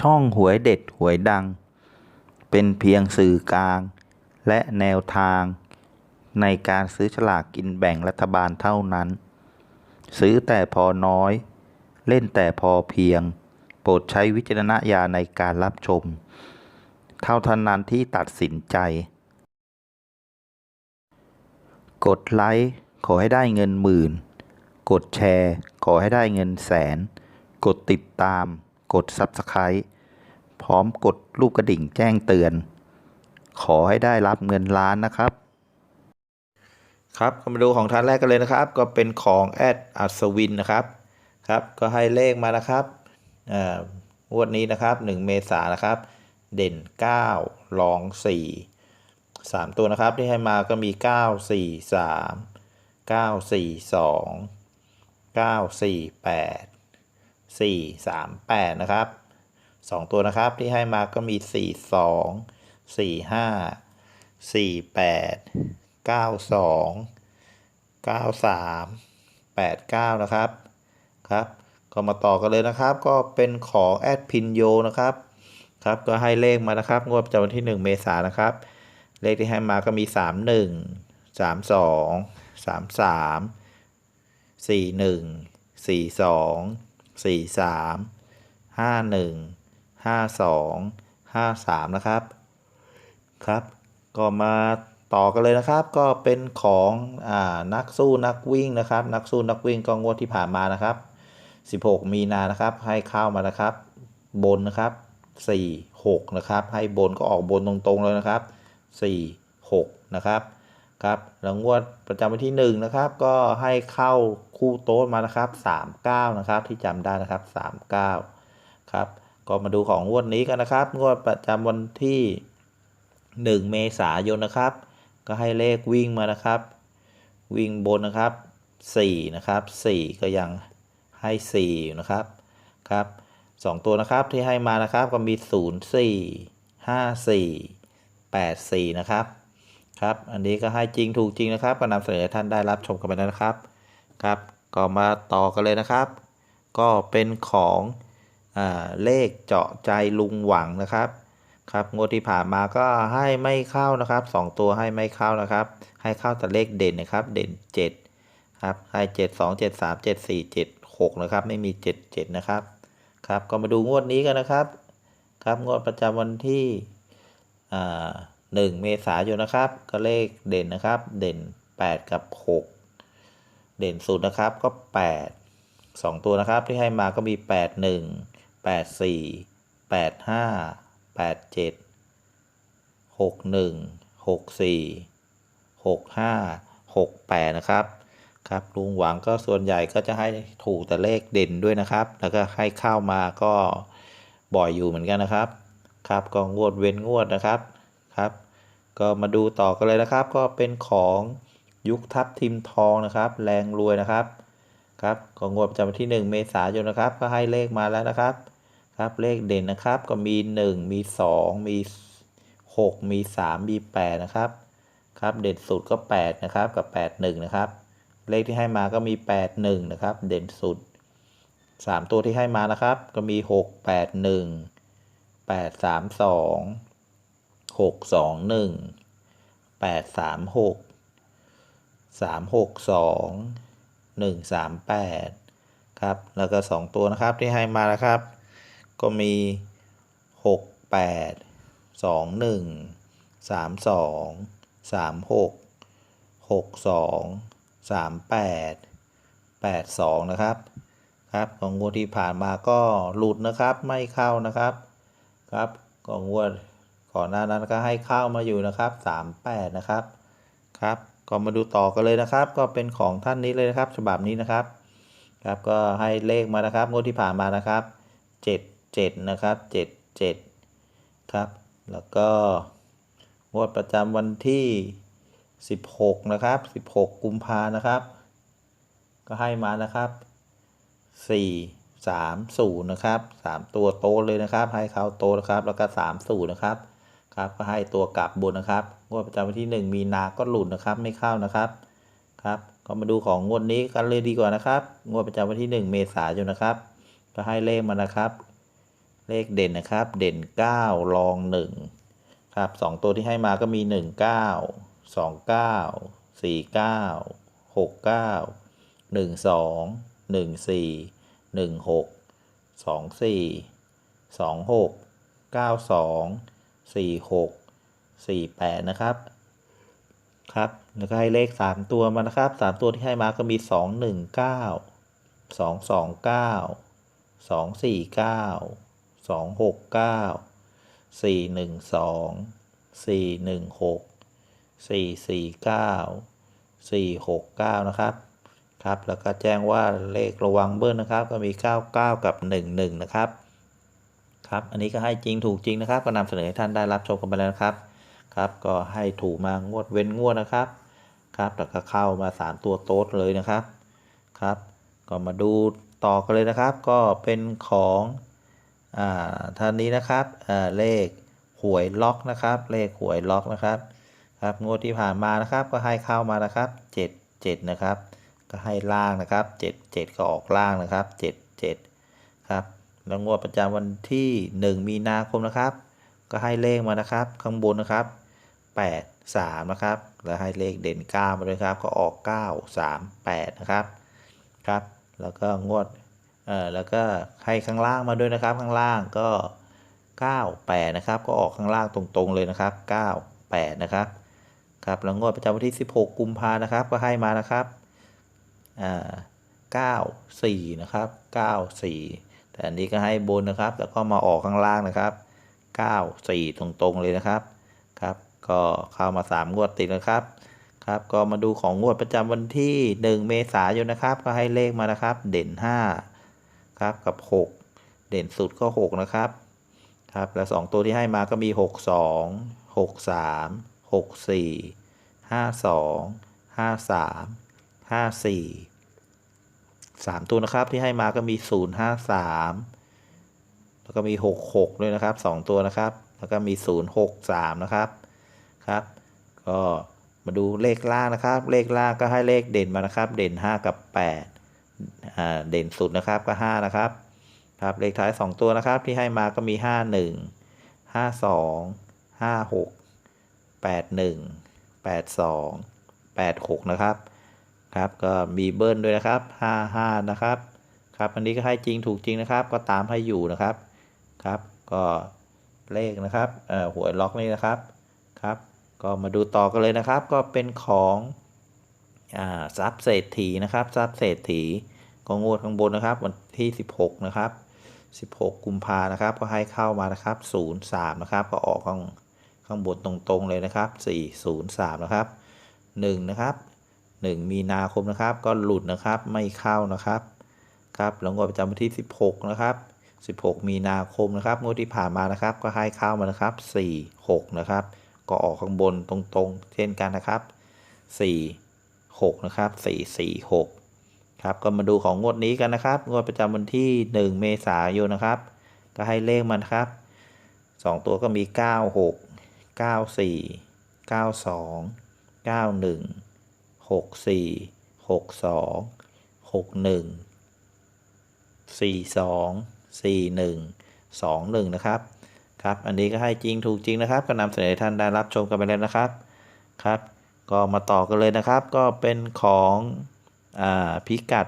ช่องหวยเด็ดหวยดัง เป็นเพียงสื่อกลาง และแนวทาง ในการซื้อฉลากกินแบ่งรัฐบาลเท่านั้น ซื้อแต่พอน้อย เล่นแต่พอเพียง โปรดใช้วิจารณญาณในการรับชม เท่าทันนั้นที่ตัดสินใจ กดไลค์ขอให้ได้เงินหมื่น กดแชร์ ขอให้ได้เงินแสน กดติดตาม กด Subscribe พร้อมกดรูปกระดิ่งแจ้งเตือน ขอให้ได้รับเงินล้านนะครับ ครับมาดูของท่านแรกกันเลยนะครับ ก็เป็นของแอดอัศวินนะครับครับ ก็ให้เลขมานะครับอ่างวดนี้นะครับ 1 เมษายนนะครับ เด่น 9 รอง 4 3 ตัวนะครับที่ให้มาก็มี 9 4 3 9 4 2 9 4 8 4 3 8 นะครับ 2 ตัวนะครับที่ให้มาก็มี 4 2 4 5 4 8 9 2 9 3 8 9 นะครับครับ ก็มาต่อกันเลยนะครับ ก็เป็นของแอดพินโยนะครับครับก็ให้เลขมานะครับ งวดประจำวันที่ 1 เมษายนนะครับ เลขที่ให้มาก็มี 3 1 3 2 3 3 4 1 4 2 4 3 5 1 5 2 5 3 นะครับ ครับ ก็มาต่อกันเลยนะครับ ก็เป็นของอ่านักสู้นักวิ่งนะครับ นักสู้นักวิ่งก็งวดที่ผ่านมานะครับ 16 มีนานะครับ ให้เข้ามานะครับ บนนะครับ 4 6 นะครับ ให้บนก็ออกบนตรงๆเลยนะครับ 4 6 นะครับ ครับแล้วงวดประจำวันที่1นะครับก็ให้เข้าคู่โต๊ดมานะครับ 39 นะครับที่จำได้นะครับ 39 ครับ ก็มาดูของงวดนี้กันนะครับ งวดประจำวันที่ 1 เมษายนนะครับ ก็ให้เลขวิ่งมานะครับ วิ่งบนนะครับ4นะครับ 4 ก็ยังให้4อยู่นะครับครับ 2 ตัวนะครับที่ให้มานะครับก็มี 0 4 5 4 8 4 นะครับ ครับ อันนี้ก็ให้จริงถูกจริงนะครับก็นำเสนอท่านได้รับชมกันไปแล้วนะครับ ครับ ก็มาต่อกันเลยนะครับ ก็เป็นของอเลขเจาะใจลุงหวังนะครับ ครับงวดที่ผ่านมาก็ให้ไม่เข้านะครับสองตัวให้ไม่เข้านะครับ ให้เข้าแต่เลขเด่นนะครับ เด่น 7 ครับ ให้ 7 2 7 3 7 4 7 6 นะครับ ไม่มี 7 7 นะครับ ครับ ก็มาดูงวดนี้กันนะครับ ครับ งวดประจำวันที่อ่า หนึ่งเมษายนนะครับ ก็เลขเด่นนะครับ เด่น 8 กับ 6 เด่นสุดนะครับก็ 8 2 ตัวนะครับที่ให้มาก็มี 8 1 8 4 8 5 8 7 6 1 6 4 6 5 6 8 นะครับครับลุงหวังก็ส่วนใหญ่ก็จะให้ถูกแต่เลขเด่นด้วยนะครับ แล้วก็ให้เข้ามาก็บ่อยอยู่เหมือนกันนะครับ ครับก็งวดเว้นงวดนะครับ ครับ ก็มาดูต่อกันเลยนะครับ ก็เป็นของยุคทัพทิมทองนะครับ แรงรวยนะครับครับก็งวดประจำวันที่ 1 เมษายนนะครับ ก็ให้เลขมาแล้วนะครับครับเลขเด่นนะครับก็มี 1 มี 2 มี 6 มี 3 มี 8 นะครับครับเด่นสุดก็ 8 นะครับ กับ 8 1 นะครับ เลขที่ให้มาก็มี 8 1 นะครับ เด่นสุด 3 ตัวที่ให้มานะครับ ก็มี 6 8 1 8 3 2 6 2 1 8 3 6 3 6 2 1 3 8ครับ แล้วก็2ตัวนะครับที่ให้มานะครับ ก็มี6 8 2 1 3 2 3 6 6 2 3 8 8 2นะครับครับของงวดที่ผ่านมาก็หลุดนะครับไม่เข้านะครับครับของงวด ก่อนหน้านั้นก็ให้ข้าวมาอยู่นะครับ 38 นะครับครับ ก็มาดูต่อกันเลยนะครับ ก็เป็นของท่านนี้เลยนะครับ ฉบับนี้นะครับครับก็ให้เลขมานะครับงวดที่ผ่านมานะครับ 7 7 นะครับ 7 7 ครับ แล้วก็งวดประจำวันที่ 16 นะครับ 16 กุมภานะครับ ก็ให้มานะครับ 4 3 0 นะครับ 3 ตัวโตเลยนะครับ ให้เขาโตนะครับ แล้วก็3 0 นะครับ ครับก็ให้ตัวกลับบนนะครับงวดประจำวันที่ 1 มีนาก็หลุดนะครับไม่เข้านะครับครับก็มาดูของงวดนี้กันเลยดีกว่านะครับงวดประจำวันที่ 1 เมษายนนะครับ ก็ให้เลขมานะครับ เลขเด่นนะครับ เด่นเก้ารองหนึ่งครับสองตัวที่ให้มาก็มีหนึ่งเก้าสองเก้าสี่เก้าหกเก้าหนึ่งสองหนึ่งสี่หกสี่แปดนะครับ ครับ แล้วก็ให้เลขสามตัวมานะครับสามตัวที่ให้มาก็มีสองหนึ่งเก้าสองสองเก้าสองสี่เก้าสองหกเก้าสี่หนึ่งสองสี่หนึ่งหกสี่สี่เก้าสี่หกเก้านะครับ ครับ แล้วก็แจ้งว่าเลขระวังเบิ้ลนะครับ ก็มีเก้าเก้ากับหนึ่งหนึ่ง นะครับ อันนี้ก็ให้จริงถูกจริงนะครับ ก็นำเสนอให้ท่านได้รับชมกันไปแล้วนะครับ ครับ ก็ให้ถูกมางวดเว้นงวดนะครับ ครับแล้วก็เข้ามา 3 ตัวโต๊ดเลยนะครับ ครับ ก็มาดูต่อกันเลยนะครับ ก็เป็นของอ่าท่านนี้นะครับอ่าเลขหวยล็อกนะครับ เลขหวยล็อกนะครับ ครับงวดที่ผ่านมานะครับ ก็ให้เข้ามานะครับ 7 7 นะครับ ก็ให้ล่างนะครับ 7 7 ก็ออกล่างนะครับ 7 7ครับ แล้วงวดประจำวันที่ 1 มีนาคมนะครับ ก็ให้เลขมานะครับ ข้างบนนะครับ 8 3 นะครับ แล้วให้เลขเด่น 9 มาด้วยครับ ก็ออก 9 3 8 นะครับ ครับ แล้วก็งวด เอ่อ แล้วก็ให้ข้างล่างมาด้วยนะครับ ข้างล่างก็ 9 8 นะครับ ก็ออกข้างล่างตรงๆเลยนะครับ 9 8 นะครับ ครับ แล้วงวดประจำวันที่ 16 กุมภานะครับ ก็ให้มานะครับ อ่า 9 4 นะครับ 9 4แต่ อันนี้ก็ให้บนนะครับ แล้วก็มาออกข้างล่างนะครับ9 4 ตรงๆเลยนะครับครับ ก็เข้ามา 3 งวดติดนะครับครับ ก็มาดูของงวดประจำวันที่ 1 เมษายนนะครับ ก็ให้เลขมานะครับ เด่น 5 ครับกับ 6 เด่นสุดก็ 6 นะครับครับ แล้ว 2 ตัวที่ให้มาก็มี 6 2 6 3 6 4 5 2 5 3 5 4 3 ตัวนะครับที่ให้มาก็มี 0 5 3 แล้วก็มี 6 6 ด้วยนะครับ 2 ตัวนะครับ แล้วก็มี 0 6 3 นะครับครับ ก็มาดูเลขล่างนะครับ เลขล่างก็ให้เลขเด่นมานะครับ เด่น 5 กับ 8อ่าเด่นสุดนะครับก็ 5 นะครับครับเลขท้าย 2 ตัวนะครับที่ให้มาก็มี 5 1 5 2 5 6 8 1 8 2 8 6 นะครับ ครับก็มีเบิ้ลด้วยนะครับ 5 5 นะครับครับอันนี้ก็ให้จริงถูกจริงนะครับ ก็ตามให้อยู่นะครับครับ ก็เลขนะครับเอ่อหวยล็อกนี่นะครับครับ ก็มาดูต่อกันเลยนะครับ ก็เป็นของอ่าซับเศรษฐีนะครับซับเศรษฐีก็งวดข้างบนนะครับ วันที่ 16 นะครับ 16 กุมภานะครับ ก็ให้เข้ามานะครับ 03 นะครับ ก็ออกข้างข้างบนตรงๆเลยนะครับ 403 นะครับ 1 นะครับ 1 มีนาคมนะครับ ก็หลุดนะครับไม่เข้านะครับครับแล้วงวดประจำวันที่ 16 นะครับ 16 มีนาคมนะครับงวดที่ผ่านมานะครับ ก็ให้เข้ามานะครับ 4 6 นะครับ ก็ออกข้างบนตรงๆ เช่นกันนะครับ 4 6 นะครับ 4 4 6 ครับ ก็มาดูของงวดนี้กันนะครับ งวดประจำวันที่ 1 เมษายนนะครับ ก็ให้เลขมันครับ 2 ตัวก็มี 9 6 9 4 9 2 9 1 6 4 6 2 6 1สี่สองสี่หนึ่งสองหนึ่งนะครับ ครับ อันนี้ก็ให้จริงถูกจริงนะครับ ก็นำเสนอท่านได้รับชมกันไปแล้วนะครับ ครับ ก็มาต่อกันเลยนะครับ ก็เป็นของอพิกัด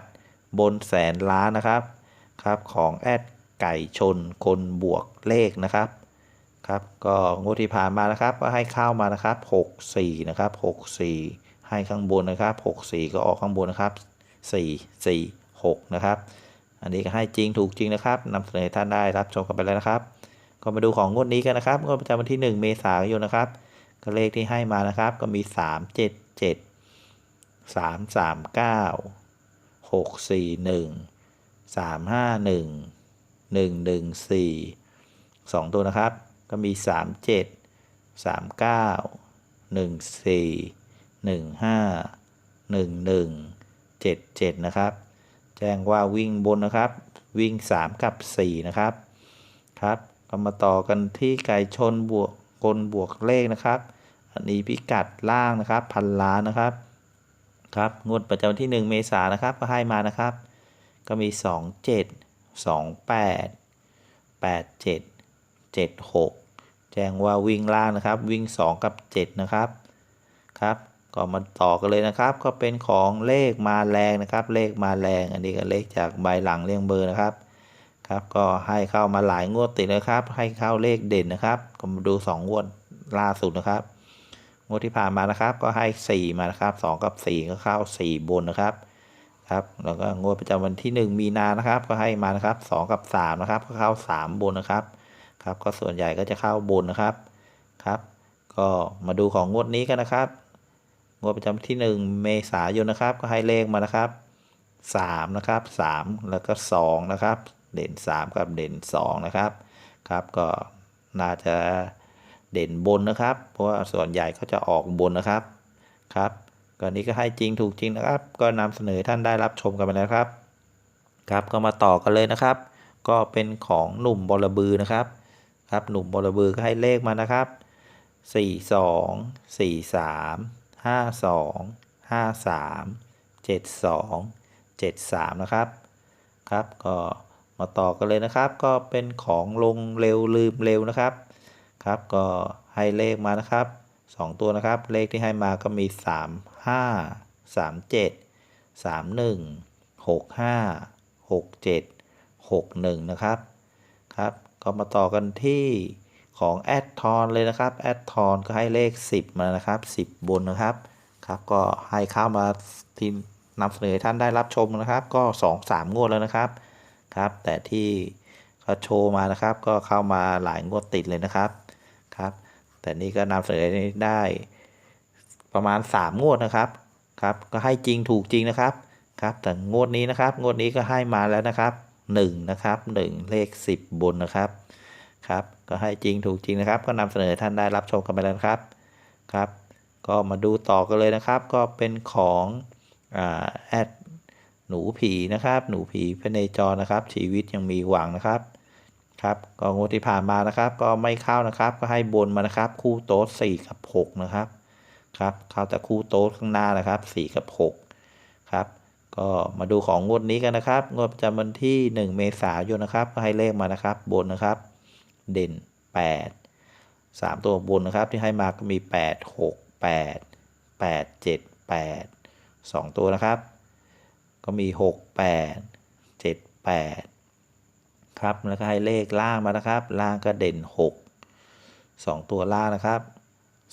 บนแสนล้านนะครับ ครับ ของแอดไก่ชนคนบวกเลขนะครับ ครับ ก็งวดที่ผ่านมานะครับ ก็ให้เข้ามานะครับ 6 4 นะครับ 6 4 ให้ข้างบนนะครับ 6 4 ก็ออกข้างบนนะครับ 4 4 6 นะครับ อันนี้ก็ให้จริงถูกจริงนะครับนำเสนอให้ท่านได้รับชมกันไปแล้วนะครับ ก็มาดูของงวดนี้กันนะครับงวดประจำวันที่ 1 เมษายนนะครับก็เลขที่ให้มานะครับ ก็มี 3 7 7 3 3 9 6 4 1 3 5 1 1 1 4 2 ตัวนะครับ ก็มี 3 7 3 9 1 4 1 5 1 1 7 7 นะครับ แจ้งว่าวิ่งบนนะครับ วิ่ง 3 กับ 4 นะครับ ครับก็มาต่อกันที่ไก่ชนบวกกลบวกเลขนะครับ อันนี้พิกัดล่างนะครับพันล้านนะครับ ครับงวดประจำวันที่ 1 เมษายนนะครับก็ให้มานะครับ ก็มี 2 7 2 8แปดเจ็ดเจ็ดหกแจ้งว่าวิ่งล่างนะครับ วิ่งสองกับเจ็ดนะครับ ครับ ก็มาต่อกันเลยนะครับ ก็เป็นของเลขมาแรงนะครับ เลขมาแรง อันนี้ก็เลขจากใบหลังเรียงเบอร์นะครับ ครับ ก็ให้เข้ามาหลายงวดติดนะครับ ให้เข้าเลขเด่นนะครับ ก็มาดูสองงวดล่าสุดนะครับ งวดที่ผ่านมานะครับ ก็ให้สี่มานะครับสองกับสี่ก็เข้าสี่บนนะครับ ครับ แล้วก็งวดประจำวันที่หนึ่งมีนานะครับ ก็ให้มานะครับสองกับสามนะครับ ก็เข้าสามบนนะครับ ครับ ก็ส่วนใหญ่ก็จะเข้าบนนะครับ ครับ ก็มาดูของงวดนี้กันนะครับ งวดประจำที่หนึ่งเมษายนนะครับ ก็ให้เลขมานะครับสามนะครับสามแล้วก็สองนะครับ เด่นสามกับเด่นสองนะครับ ครับก็น่าจะเด่นบนนะครับ เพราะว่าส่วนใหญ่ก็จะออกบนนะครับ ครับก็นี้ก็ให้จริงถูกจริงนะครับ ก็นำเสนอท่านได้รับชมกันไปแล้วครับ ครับก็มาต่อกันเลยนะครับ ก็เป็นของหนุ่มบอระบือนะครับ ครับหนุ่มบอระบือก็ให้เลขมานะครับสี่สองสี่สาม ห้าสองห้าสามเจ็ดสองเจ็ดสามนะครับ ครับก็มาต่อกันเลยนะครับ ก็เป็นของลงเร็วลืมเร็วนะครับ ครับก็ให้เลขมานะครับสองตัวนะครับ เลขที่ให้มาก็มีสามห้าสามเจ็ดสามหนึ่งหกห้าหกเจ็ดหกหนึ่งนะครับ ครับ ก็มาต่อกันที่ ของแอดทอนเลยนะครับแอดทอนก็ให้เลข 10 มานะครับ 10 บนนะครับครับ ก็ให้เข้ามาที่นำเสนอท่านได้รับชมนะครับ ก็ 2 3 งวดแล้วนะครับครับ แต่ที่เขาโชว์มานะครับ ก็เข้ามาหลายงวดติดเลยนะครับครับ แต่นี่ก็นำเสนอได้ประมาณ 3 งวดนะครับครับก็ให้จริงถูกจริงนะครับครับแต่งวดนี้นะครับ งวดนี้ก็ให้มาแล้วนะครับ 1 นะครับ 1 เลข 10 บนนะครับครับ ก็ให้จริงถูกจริงนะครับ ก็นำเสนอท่านได้รับชมกันไปแล้วครับครับ ก็มาดูต่อกันเลยนะครับ ก็เป็นของแอดหนูผีนะครับ หนูผีพเนจรนะครับ ชีวิตยังมีหวังนะครับครับก็งวดที่ผ่านมานะครับ ก็ไม่เข้านะครับ ก็ให้บนมานะครับ คู่โต๊ด4กับ6นะครับครับเข้าแต่คู่โต๊ดข้างหน้านะครับ 4 กับ6ครับก็มาดูของงวดนี้กันนะครับ งวดประจำวันที่ 1 เมษายนนะครับ ก็ให้เลขมานะครับ บนนะครับ เด่น 8 3 ตัวบนนะครับที่ให้มาก็มี 8 6 8 8 7 8 2 ตัวนะครับ ก็มี 6 8 7 8 ครับแล้วก็ให้เลขล่างมานะครับ ล่างก็เด่น 6 2 ตัวล่างนะครับ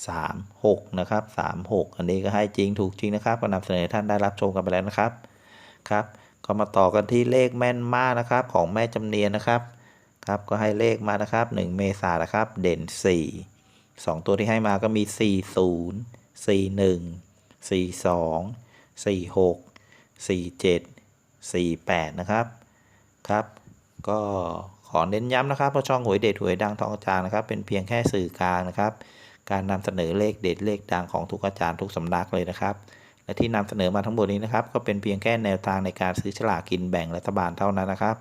3 6นะครับ3 6 อันนี้ก็ให้จริงถูกจริงนะครับก็นำเสนอท่านได้รับชมกันไปแล้วนะครับครับ ก็มาต่อกันที่เลขแม่นมากนะครับของแม่จำเนียนนะครับ ครับก็ให้เลขมานะครับ 1 เมษายนะครับ เด่น 4 2 ตัวที่ให้มาก็มี 40 41 42 46 47 48 นะครับ ครับ ก็ขอเน้นย้ำนะครับเพราะช่องหวยเด็ดหวยดังทองกระจางนะครับ เป็นเพียงแค่สื่อกลางนะครับ การนำเสนอเลขเด็ดเลขดังของทุกอาจารย์ทุกสำนักเลยนะครับ และที่นำเสนอมาทั้งหมดนี้นะครับ ก็เป็นเพียงแค่แนวทางในการซื้อฉลากกินแบ่งรัฐบาลเท่านั้นนะครับ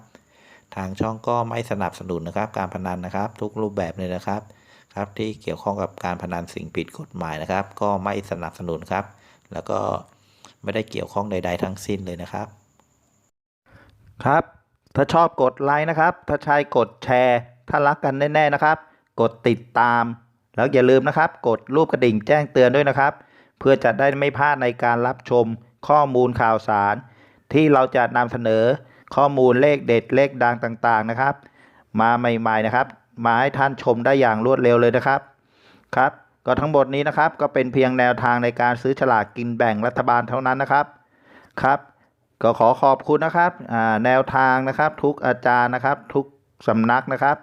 ทางช่องก็ไม่สนับสนุนนะครับ การพนันนะครับ ทุกรูปแบบเลยนะครับครับที่เกี่ยวข้องกับการพนันสิ่งผิดกฎหมายนะครับ ก็ไม่สนับสนุนครับ แล้วก็ไม่ได้เกี่ยวข้องใด ๆ ทั้งสิ้นเลยนะครับ ครับ ถ้าชอบกดไลค์นะครับ ถ้าใช่กดแชร์ ถ้ารักกันแน่ๆนะครับ กดติดตาม แล้วอย่าลืมนะครับ กดรูปกระดิ่งแจ้งเตือนด้วยนะครับ เพื่อจะได้ไม่พลาดในการรับชมข้อมูลข่าวสาร ที่เราจะนำเสนอ ข้อมูลเลขเด็ดเลขดังต่างๆนะครับ มาใหม่ๆนะครับ มาให้ท่านชมได้อย่างรวดเร็วเลยนะครับครับ ก็ทั้งหมดนี้นะครับ ก็เป็นเพียงแนวทางในการซื้อฉลากกินแบ่งรัฐบาลเท่านั้นนะครับครับ ก็ขอขอบคุณนะครับแนวทางนะครับ ทุกอาจารย์นะครับ ทุกสำนักนะครับ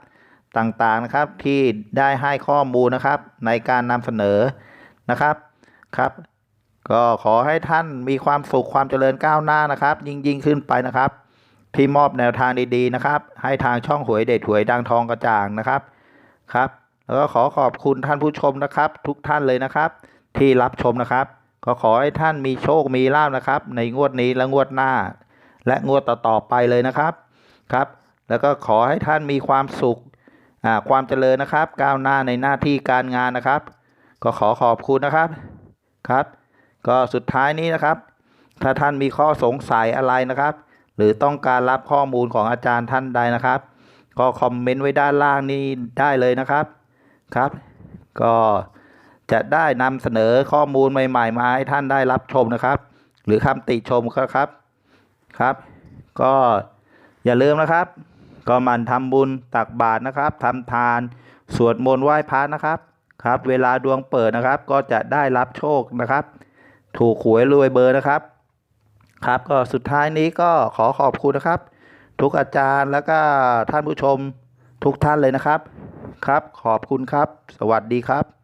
ต่างๆนะครับที่ได้ให้ข้อมูลนะครับ ในการนำเสนอนะครับครับ ก็ขอให้ท่านมีความสุขความเจริญก้าวหน้านะครับ ยิ่งยิ่งขึ้นไปนะครับ ที่มอบแนวทางดีๆนะครับ ให้ทางช่องหวยเด็ดหวยดังทองกระจ่างนะครับครับแล้วก็ขอขอบคุณท่านผู้ชมนะครับ ทุกท่านเลยนะครับ ที่รับชมนะครับ ก็ขอให้ท่านมีโชคมีลาภนะครับ ในงวดนี้และงวดหน้า และงวดต่อๆไปเลยนะครับครับ แล้วก็ขอให้ท่านมีความสุขอ่าความเจริญนะครับ ก้าวหน้าในหน้าที่การงานนะครับ ก็ขอขอบคุณนะครับครับ ก็สุดท้ายนี้นะครับ ถ้าท่านมีข้อสงสัยอะไรนะครับ หรือต้องการรับข้อมูลของอาจารย์ท่านใดนะครับ ก็คอมเมนต์ไว้ด้านล่างนี้ได้เลยนะครับครับ ก็จะได้นำเสนอข้อมูลใหม่ ๆ มาให้ท่านได้รับชมนะครับ หรือคำติชมก็ครับครับ ก็อย่าลืมนะครับ ก็มันทำบุญตักบาตรนะครับทำทาน สวดมนต์ไหว้พระนะครับ ครับ เวลาดวงเปิดนะครับ ก็จะได้รับโชคนะครับ ถูกหวยรวยเบอร์นะครับ ครับก็สุดท้ายนี้ก็ขอขอบคุณนะครับ ทุกอาจารย์แล้วก็ท่านผู้ชมทุกท่านเลยนะครับ ครับ ขอบคุณครับ สวัสดีครับ